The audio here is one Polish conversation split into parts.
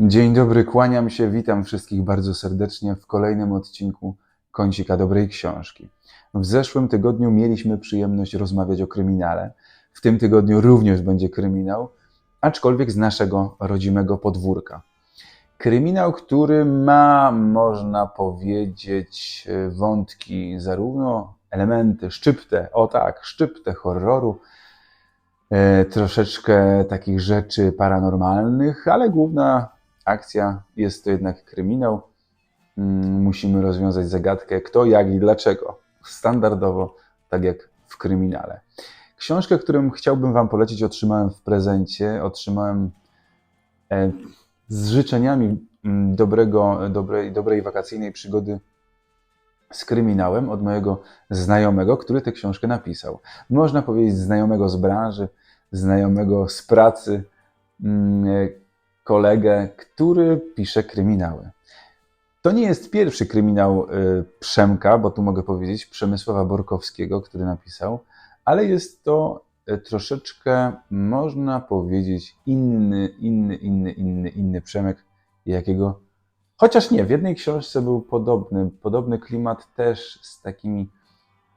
Dzień dobry, kłaniam się, witam wszystkich bardzo serdecznie w kolejnym odcinku Kącika Dobrej Książki. W zeszłym tygodniu mieliśmy przyjemność rozmawiać o kryminale. W tym tygodniu również będzie kryminał, aczkolwiek z naszego rodzimego podwórka. Kryminał, który ma, można powiedzieć, wątki, zarówno elementy, szczyptę, o tak, szczyptę horroru, e, troszeczkę takich rzeczy paranormalnych, ale główna akcja jest to jednak kryminał. Mm, Musimy rozwiązać zagadkę kto, jak i dlaczego. Standardowo, tak jak w kryminale. Książkę, którą chciałbym Wam polecić, otrzymałem w prezencie. Otrzymałem e, z życzeniami mm, dobrego, dobrej, dobrej wakacyjnej przygody z kryminałem od mojego znajomego, który tę książkę napisał. Można powiedzieć znajomego z branży, znajomego z pracy, mm, e, kolegę, który pisze kryminały. To nie jest pierwszy kryminał y, Przemka, bo tu mogę powiedzieć Przemysława Borkowskiego, który napisał, ale jest to y, troszeczkę, można powiedzieć, inny, inny, inny, inny, inny Przemek, jakiego. Chociaż nie, w jednej książce był podobny, podobny klimat też z takimi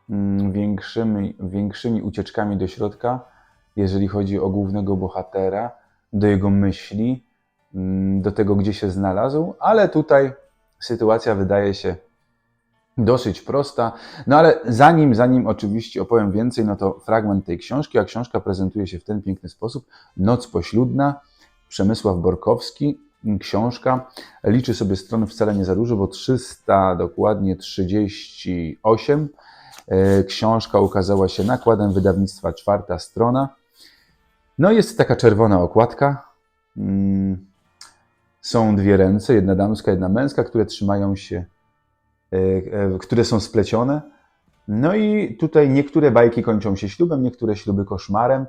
mm, większymi, większymi ucieczkami do środka, jeżeli chodzi o głównego bohatera, do jego myśli, do tego, gdzie się znalazł, ale tutaj sytuacja wydaje się dosyć prosta. No ale zanim, zanim oczywiście opowiem więcej, no to fragment tej książki, a książka prezentuje się w ten piękny sposób. Noc pośludna, Przemysław Borkowski, książka. Liczy sobie stron wcale nie za dużo, bo 300, dokładnie 38. E, Książka ukazała się nakładem wydawnictwa czwarta strona. No jest taka czerwona okładka. Mm, Są dwie ręce, jedna damska, jedna męska, które trzymają się, e, e, które są splecione. No i tutaj niektóre bajki kończą się ślubem, niektóre śluby koszmarem.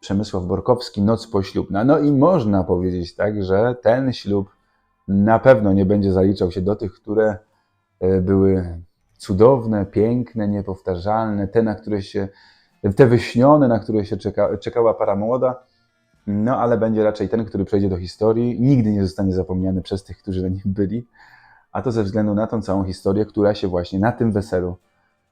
Przemysław Borkowski, Noc poślubna. No i można powiedzieć tak, że ten ślub na pewno nie będzie zaliczał się do tych, które e, były cudowne, piękne, niepowtarzalne, te, na które się, te wyśnione, na które się czeka, czekała para młoda. No, ale będzie raczej ten, który przejdzie do historii, nigdy nie zostanie zapomniany przez tych, którzy na nim byli, a to ze względu na tą całą historię, która się właśnie na tym weselu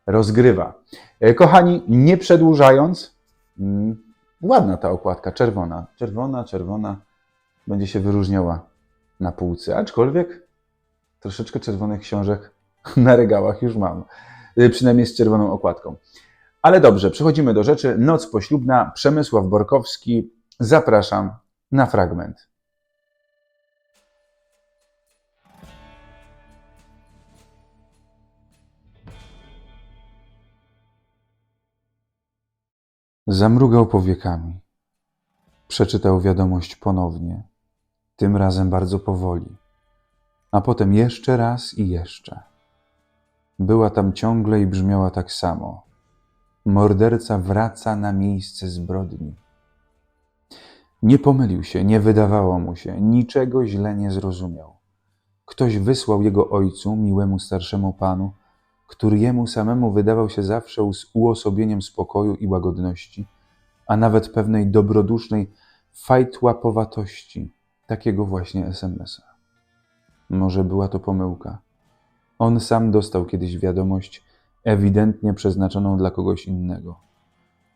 rozgrywa. E, Kochani, nie przedłużając, mm, ładna ta okładka, czerwona, czerwona, czerwona, będzie się wyróżniała na półce, aczkolwiek troszeczkę czerwonych książek na regałach już mam, E, przynajmniej z czerwoną okładką. Ale dobrze, przechodzimy do rzeczy. Noc poślubna, Przemysław Borkowski, Zapraszam na fragment. Zamrugał powiekami. Przeczytał wiadomość ponownie, tym razem bardzo powoli, a potem jeszcze raz i jeszcze. Była tam ciągle i brzmiała tak samo. Morderca wraca na miejsce zbrodni. Nie pomylił się, nie wydawało mu się, niczego źle nie zrozumiał. Ktoś wysłał jego ojcu, miłemu starszemu panu, który jemu samemu wydawał się zawsze us- uosobieniem spokoju i łagodności, a nawet pewnej dobrodusznej fajtłapowatości, takiego właśnie SMS-a. Może była to pomyłka. On sam dostał kiedyś wiadomość, ewidentnie przeznaczoną dla kogoś innego.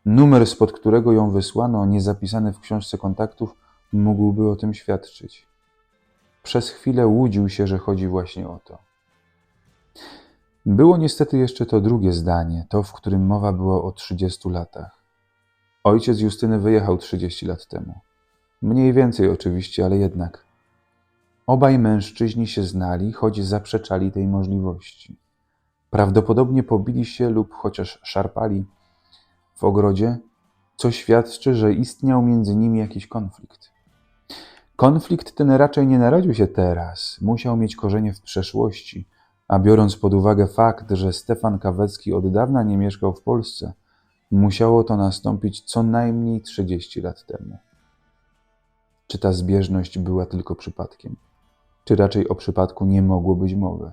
Numer, spod którego ją wysłano, niezapisany w książce kontaktów, mógłby o tym świadczyć. Przez chwilę łudził się, że chodzi właśnie o to. Było niestety jeszcze to drugie zdanie, to, w którym mowa była o 30 latach. Ojciec Justyny wyjechał 30 lat temu. Mniej więcej oczywiście, ale jednak. Obaj mężczyźni się znali, choć zaprzeczali tej możliwości. Prawdopodobnie pobili się lub chociaż szarpali w ogrodzie, co świadczy, że istniał między nimi jakiś konflikt. Konflikt ten raczej nie narodził się teraz, musiał mieć korzenie w przeszłości, a biorąc pod uwagę fakt, że Stefan Kawecki od dawna nie mieszkał w Polsce, musiało to nastąpić co najmniej 30 lat temu. Czy ta zbieżność była tylko przypadkiem? Czy raczej o przypadku nie mogło być mowy?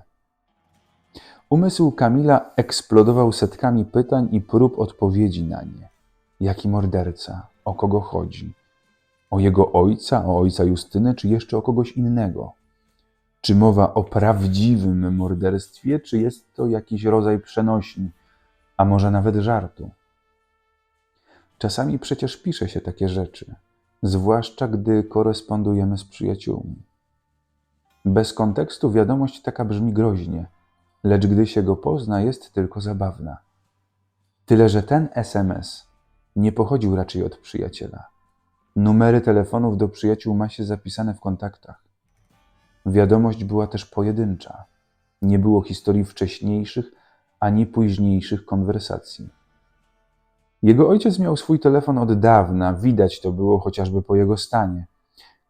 Umysł Kamila eksplodował setkami pytań i prób odpowiedzi na nie. Jaki morderca? O kogo chodzi? O jego ojca, o ojca Justyny, czy jeszcze o kogoś innego? Czy mowa o prawdziwym morderstwie, czy jest to jakiś rodzaj przenośni, a może nawet żartu? Czasami przecież pisze się takie rzeczy, zwłaszcza gdy korespondujemy z przyjaciółmi. Bez kontekstu wiadomość taka brzmi groźnie, lecz gdy się go pozna, jest tylko zabawna. Tyle, że ten SMS nie pochodził raczej od przyjaciela. Numery telefonów do przyjaciół ma się zapisane w kontaktach. Wiadomość była też pojedyncza. Nie było historii wcześniejszych ani późniejszych konwersacji. Jego ojciec miał swój telefon od dawna, widać to było chociażby po jego stanie.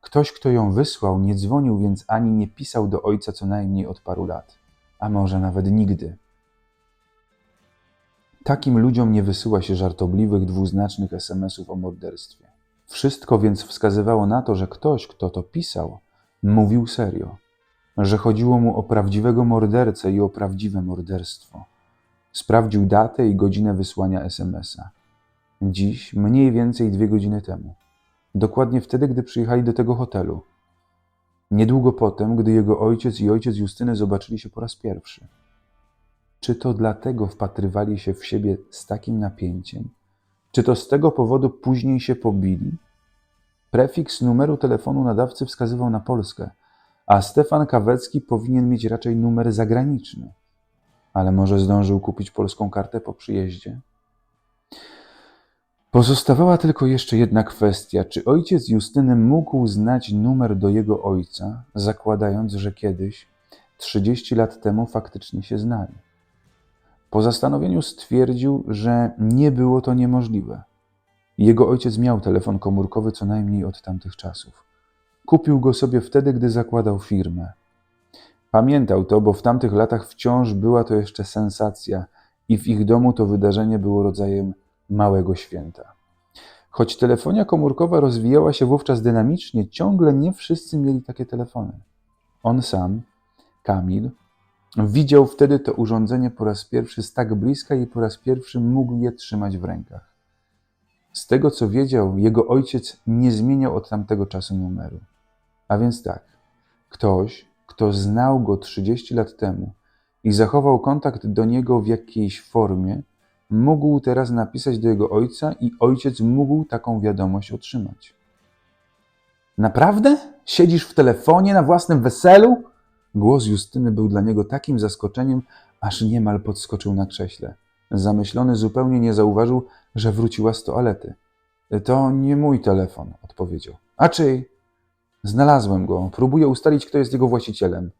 Ktoś, kto ją wysłał, nie dzwonił więc ani nie pisał do ojca co najmniej od paru lat, a może nawet nigdy. Takim ludziom nie wysyła się żartobliwych, dwuznacznych SMS-ów o morderstwie. Wszystko więc wskazywało na to, że ktoś, kto to pisał, mówił serio, że chodziło mu o prawdziwego mordercę i o prawdziwe morderstwo. Sprawdził datę i godzinę wysłania SMS-a. Dziś, mniej więcej dwie godziny temu. Dokładnie wtedy, gdy przyjechali do tego hotelu. Niedługo potem, gdy jego ojciec i ojciec Justyny zobaczyli się po raz pierwszy. Czy to dlatego wpatrywali się w siebie z takim napięciem? Czy to z tego powodu później się pobili? Prefiks numeru telefonu nadawcy wskazywał na Polskę, a Stefan Kawecki powinien mieć raczej numer zagraniczny. Ale może zdążył kupić polską kartę po przyjeździe? Pozostawała tylko jeszcze jedna kwestia: czy ojciec Justyny mógł znać numer do jego ojca, zakładając, że kiedyś, 30 lat temu, faktycznie się znali? Po zastanowieniu stwierdził, że nie było to niemożliwe. Jego ojciec miał telefon komórkowy co najmniej od tamtych czasów. Kupił go sobie wtedy, gdy zakładał firmę. Pamiętał to, bo w tamtych latach wciąż była to jeszcze sensacja i w ich domu to wydarzenie było rodzajem małego święta. Choć telefonia komórkowa rozwijała się wówczas dynamicznie, ciągle nie wszyscy mieli takie telefony. On sam, Kamil, widział wtedy to urządzenie po raz pierwszy z tak bliska i po raz pierwszy mógł je trzymać w rękach. Z tego co wiedział, jego ojciec nie zmieniał od tamtego czasu numeru. A więc tak, ktoś, kto znał go 30 lat temu i zachował kontakt do niego w jakiejś formie, mógł teraz napisać do jego ojca i ojciec mógł taką wiadomość otrzymać. Naprawdę? Siedzisz w telefonie na własnym weselu? Głos Justyny był dla niego takim zaskoczeniem, aż niemal podskoczył na krześle. Zamyślony zupełnie nie zauważył, że wróciła z toalety. To nie mój telefon, odpowiedział. A czyj? Znalazłem go. Próbuję ustalić, kto jest jego właścicielem.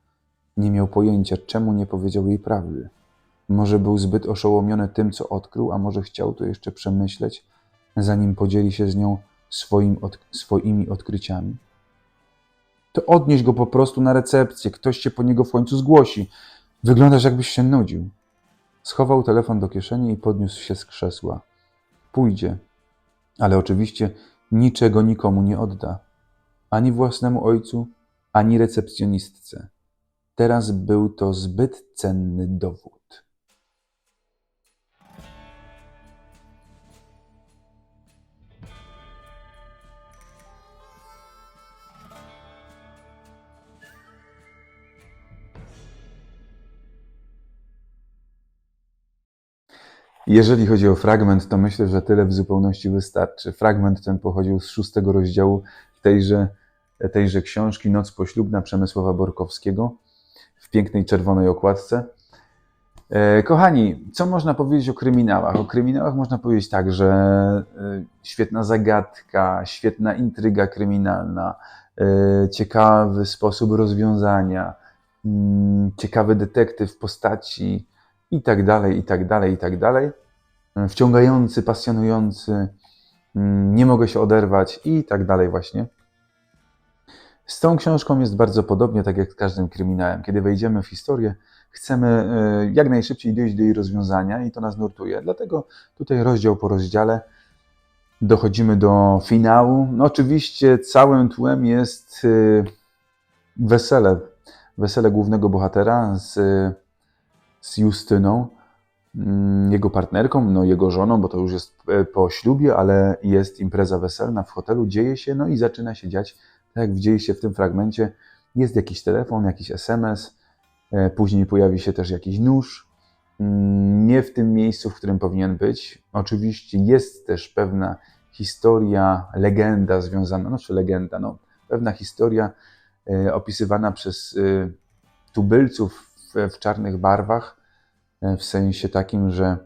Nie miał pojęcia, czemu nie powiedział jej prawdy. Może był zbyt oszołomiony tym, co odkrył, a może chciał to jeszcze przemyśleć, zanim podzieli się z nią swoim od, swoimi odkryciami. To odnieś go po prostu na recepcję, ktoś cię po niego w końcu zgłosi. Wyglądasz, jakbyś się nudził. Schował telefon do kieszeni i podniósł się z krzesła. Pójdzie, ale oczywiście niczego nikomu nie odda. Ani własnemu ojcu, ani recepcjonistce. Teraz był to zbyt cenny dowód. Jeżeli chodzi o fragment, to myślę, że tyle w zupełności wystarczy. Fragment ten pochodził z szóstego rozdziału tejże, tejże książki Noc poślubna Przemysława Borkowskiego w pięknej czerwonej okładce. E, Kochani, co można powiedzieć o kryminałach? O kryminałach można powiedzieć tak, że e, świetna zagadka, świetna intryga kryminalna, e, ciekawy sposób rozwiązania, mm, ciekawy detektyw w postaci i tak dalej, i tak dalej, i tak dalej. Wciągający, pasjonujący, mm, nie mogę się oderwać i tak dalej właśnie. Z tą książką jest bardzo podobnie, tak jak z każdym kryminałem. Kiedy wejdziemy w historię, chcemy e, jak najszybciej dojść do jej rozwiązania i to nas nurtuje. Dlatego tutaj rozdział po rozdziale dochodzimy do finału. No oczywiście całym tłem jest e, wesele, wesele głównego bohatera z, z Justyną. mm, jego partnerką, no jego żoną, bo to już jest e, po ślubie, ale jest impreza weselna w hotelu, dzieje się, no i zaczyna się dziać, tak jak dzieje się w tym fragmencie, jest jakiś telefon, jakiś SMS, e, później pojawi się też jakiś nóż, mm, nie w tym miejscu, w którym powinien być. Oczywiście jest też pewna historia, legenda związana, no czy legenda, no, pewna historia e, opisywana przez tubylców w, czarnych barwach, e, w sensie takim, że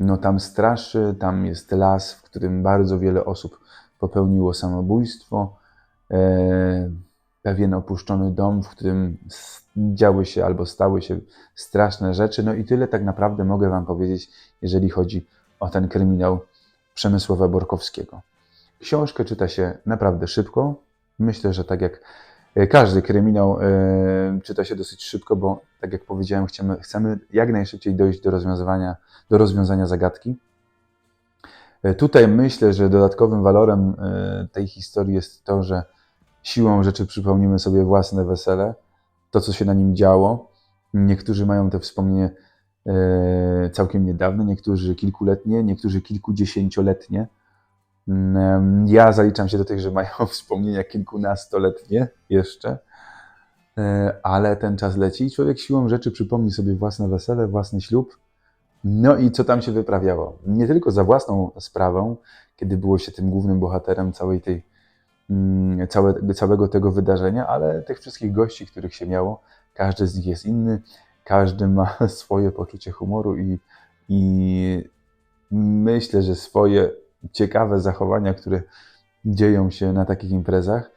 no tam straszy, tam jest las, w którym bardzo wiele osób popełniło samobójstwo, e, pewien opuszczony dom, w którym działy się albo stały się straszne rzeczy. No i tyle tak naprawdę mogę Wam powiedzieć, jeżeli chodzi o ten kryminał Przemysława Borkowskiego. Książkę czyta się naprawdę szybko. Myślę, że tak jak każdy kryminał e, czyta się dosyć szybko, bo tak jak powiedziałem, chcemy, chcemy jak najszybciej dojść do rozwiązywania, do rozwiązania zagadki. E, Tutaj myślę, że dodatkowym walorem e, tej historii jest to, że siłą rzeczy przypomnimy sobie własne wesele, to co się na nim działo. Niektórzy mają te wspomnienie e, całkiem niedawne, niektórzy kilkuletnie, niektórzy kilkudziesięcioletnie. Mm, Ja zaliczam się do tych, że mają wspomnienia kilkunastoletnie jeszcze, E, ale ten czas leci i człowiek siłą rzeczy przypomni sobie własne wesele, własny ślub. No i co tam się wyprawiało? Nie tylko za własną sprawą, kiedy było się tym głównym bohaterem całej tej, mm, całe, całego tego wydarzenia, ale tych wszystkich gości, których się miało. Każdy z nich jest inny, każdy ma swoje poczucie humoru i, i myślę, że swoje ciekawe zachowania, które dzieją się na takich imprezach.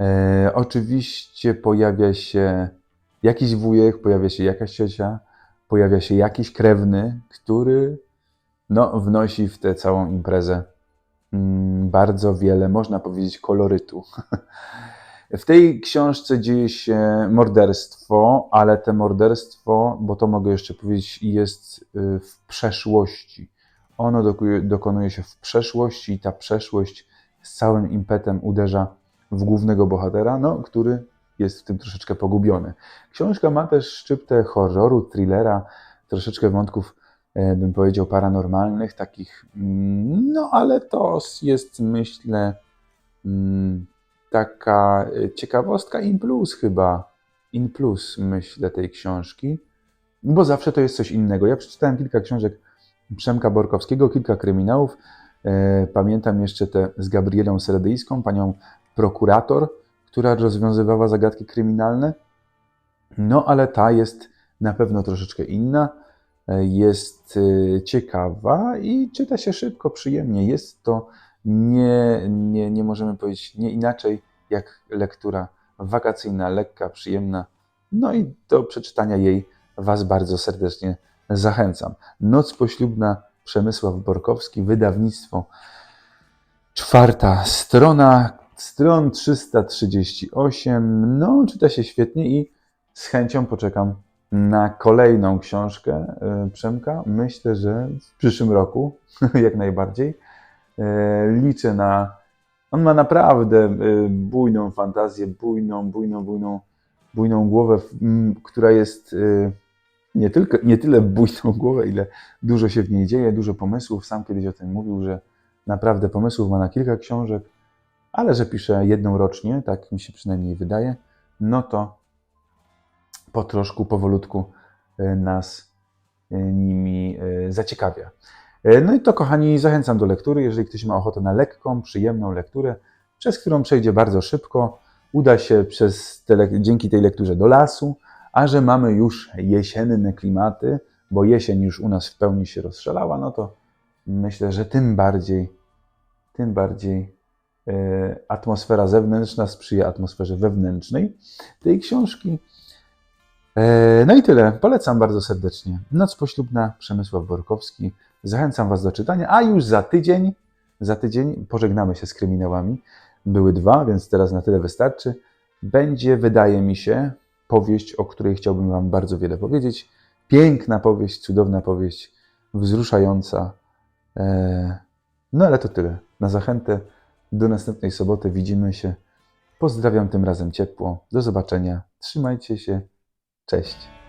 E, oczywiście pojawia się jakiś wujek, pojawia się jakaś ciocia, pojawia się jakiś krewny, który no, wnosi w tę całą imprezę mm, bardzo wiele, można powiedzieć, kolorytu. W tej książce dzieje się morderstwo, ale te morderstwo, bo to mogę jeszcze powiedzieć, jest y, w przeszłości. Ono dokonuje się w przeszłości i ta przeszłość z całym impetem uderza w głównego bohatera, no, który jest w tym troszeczkę pogubiony. Książka ma też szczyptę horroru, thrillera, troszeczkę wątków, e, bym powiedział, paranormalnych, takich, mm, no ale to jest, myślę, mm, taka e, ciekawostka in plus chyba, in plus, myślę, tej książki, bo zawsze to jest coś innego. Ja przeczytałem kilka książek Przemka Borkowskiego, kilka kryminałów. E, Pamiętam jeszcze te z Gabrielą Seledyjską, panią prokurator, która rozwiązywała zagadki kryminalne. No, ale ta jest na pewno troszeczkę inna, e, jest e, ciekawa i czyta się szybko, przyjemnie. Jest to nie, nie, nie możemy powiedzieć nie inaczej jak lektura wakacyjna, lekka, przyjemna. No i do przeczytania jej Was bardzo serdecznie zachęcam. Noc poślubna Przemysław Borkowski, wydawnictwo czwarta strona, stron 338. No, czyta się świetnie i z chęcią poczekam na kolejną książkę y, Przemka. Myślę, że w przyszłym roku, jak najbardziej. Y, Liczę na. On ma naprawdę y, bujną fantazję, bujną, bujną, bujną, bujną głowę, która jest nie, tylko, nie tyle bujną głowę, ile dużo się w niej dzieje, dużo pomysłów. Sam kiedyś o tym mówił, że naprawdę pomysłów ma na kilka książek, ale że pisze jedną rocznie, tak mi się przynajmniej wydaje, no to po troszku, powolutku y, nas y, nimi y, zaciekawia. No i to, kochani, zachęcam do lektury. Jeżeli ktoś ma ochotę na lekką, przyjemną lekturę, przez którą przejdzie bardzo szybko, uda się przez te, dzięki tej lekturze do lasu, a że mamy już jesienne klimaty, bo jesień już u nas w pełni się rozszalała, no to myślę, że tym bardziej, tym bardziej e, atmosfera zewnętrzna sprzyja atmosferze wewnętrznej tej książki. E, No i tyle. Polecam bardzo serdecznie. Noc poślubna Przemysław Borkowski. Zachęcam Was do czytania, a już za tydzień, za tydzień pożegnamy się z kryminałami. Były dwa, więc teraz na tyle wystarczy. Będzie, wydaje mi się, powieść, o której chciałbym Wam bardzo wiele powiedzieć. Piękna powieść, cudowna powieść, wzruszająca. E, No ale to tyle. Na zachętę do następnej soboty widzimy się. Pozdrawiam tym razem ciepło. Do zobaczenia. Trzymajcie się. Cześć.